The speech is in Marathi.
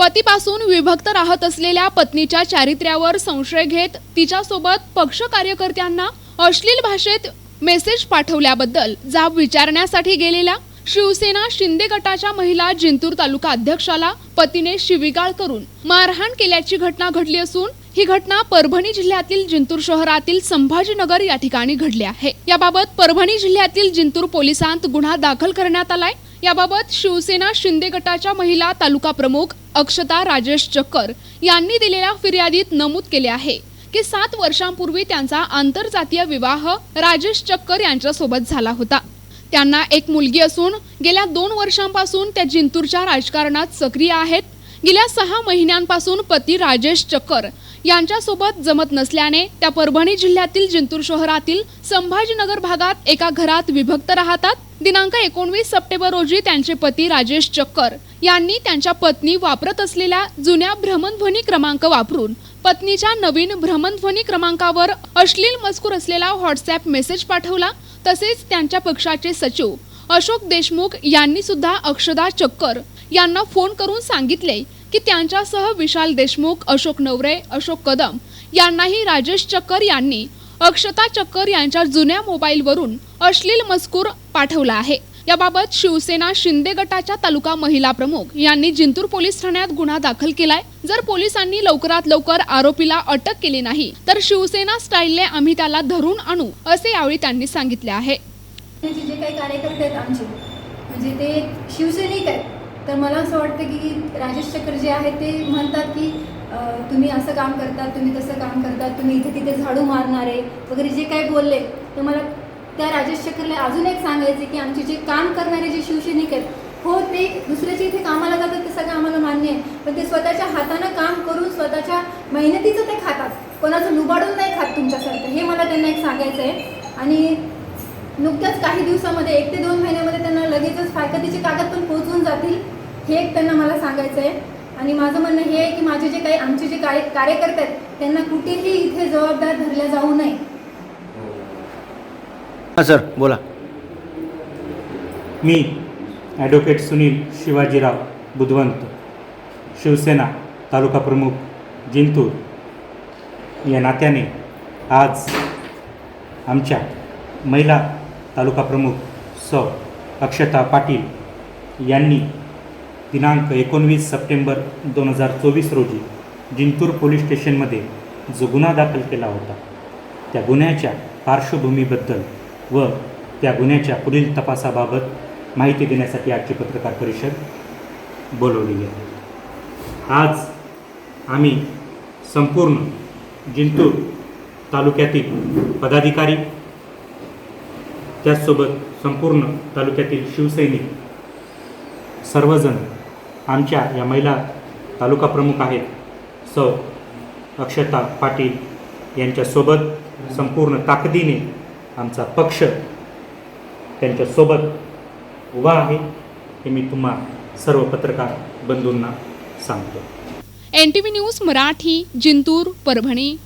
पतीपासून विभक्त राहत असलेल्या पत्नीच्या चारित्र्यावर संशय घेत तिच्यासोबत पक्ष कार्यकर्त्यांना अश्लील भाषेत मेसेज पाठवल्याबद्दल जाब विचारण्यासाठी गेलेल्या शिवसेना शिंदे गटाच्या महिला जिंतूर तालुका अध्यक्षाला पतीने शिवीगाळ करून मारहाण केल्याची घटना घडली असून ही घटना परभणी जिल्ह्यातील जिंतूर शहरातील संभाजीनगर या ठिकाणी घडली आहे. याबाबत परभणी जिल्ह्यातील जिंतूर पोलिसांत गुन्हा दाखल करण्यात आलाय. याबाबत शिवसेना शिंदे गटाच्या महिला तालुका प्रमुख अक्षता राजेश चक्कर यांनी दिलेल्या फिर्यादीत नमूद केले आहे की सात वर्षांपूर्वी त्यांचा आंतरजातीय विवाह राजेश चक्कर यांच्यासोबत झाला होता. त्यांना एक मुलगी असून गेल्या दोन वर्षांपासून त्या जिंतूरच्या राजकारणात सक्रिय आहेत. गेल्या सहा महिन्यांपासून पती राजेश चक्कर यांच्यासोबत जमत नसल्याने त्या परभणी जिल्ह्यातील जिंतूर शहरातील संभाजीनगर भागात एका घरात विभक्त राहतात. दिनांक एकोणवीस सप्टेंबर रोजी त्यांचे पती राजेश चक्कर यांनी त्यांच्या पत्नी वापरत असलेल्या जुन्या भ्रमणध्वनी क्रमांक वापरून पत्नीच्या नवीन भ्रमणध्वनी क्रमांकावर अश्लील मजकूर असलेला व्हॉट्सॲप मेसेज पाठवला. तसेच त्यांच्या पक्षाचे सचिव अशोक देशमुख यांनी सुद्धा अक्षदा चक्कर यांना फोन करून सांगितले की त्यांच्यासह विशाल देशमुख अशोक नवरे अशोक कदम यांनाही राजेश चक्कर यांनी अक्षता चक्कर यांच्या जुन्या मोबाईलवरून अश्लील मजकूर पाठवला आहे. याबाबत शिवसेना शिंदे गटाच्या तालुका महिला प्रमुख यांनी जिंतूर पोलीस ठाण्यात गुन्हा दाखल केलाय. जर पोलिसांनी लवकरात लवकर आरोपीला अटक केली नाही तर शिवसेना स्टाईलने आम्ही त्याला धरून आणू असे यावेळी त्यांनी सांगितले आहे. जे काही कार्यकर्ते आहेत आमचे म्हणजे ते शिवसैनिक आहेत. तर मला असं वाटतं की राजेश चक्र जे आहेत ते म्हणतात की तुम्ही असं काम करतात तुम्ही तसं काम करतात तुम्ही इथे तिथे झाडू मारणारे वगैरे जे काही बोलले तर मला त्या राजेश चक्रला अजून एक सांगायचे की आमचे जे काम करणारे जे शिवसैनिक आहेत हो ते दुसऱ्याच्या इथे कामाला जातात ते सगळं आम्हाला मान्य आहे. पण ते स्वतःच्या हातानं काम करून स्वतःच्या मेहनतीचं ते खातात. कोणाचं लुबाडून नाही खात तुमच्यासारखं. हे मला त्यांना एक सांगायचं आहे. आणि नुकत्याच काही दिवसामध्ये एक ते दोन महिन्यामध्ये त्यांना लगेचच फायकतीचे कागद पण पोहोचून जातील हे एक त्यांना मला सांगायचं आहे. आणि माझं म्हणणं हे आहे की माझे जे काही आमचे जे कार्य कार्यकर्ते आहेत त्यांना कुठेही इथे जबाबदार धरल्या जाऊ नये. हां सर बोला. मी ॲडव्होकेट सुनील शिवाजीराव बुधवंत शिवसेना तालुका प्रमुख जिंतूर. या नात्याने आज आमच्या महिला तालुका प्रमुख सौ अक्षता पाटील यांनी दिनांक एकोणवीस सप्टेंबर दोन हजार चोवीस रोजी जिंतूर पोलीस स्टेशनमध्ये जो गुन्हा दाखल केला होता त्या गुन्ह्याच्या पार्श्वभूमीबद्दल व त्या गुन्ह्याच्या पुढील तपासाबाबत माहिती देण्यासाठी आजची पत्रकार परिषद बोलवलेली आहे आज आम्ही संपूर्ण जिंतूर तालुक्यातील पदाधिकारी त्याचसोबत संपूर्ण तालुक्यातील शिवसैनिक सर्वजण आमच्या या महिला तालुका प्रमुख आहेत. सौ अक्षता पाटील यांच्यासोबत संपूर्ण ताकदीने आमचा पक्ष त्यांच्यासोबत उभा आहे हे मी तुम्हा सर्व पत्रकार बंधूंना सांगतो. N T V news Marathi Jintur Parbhani.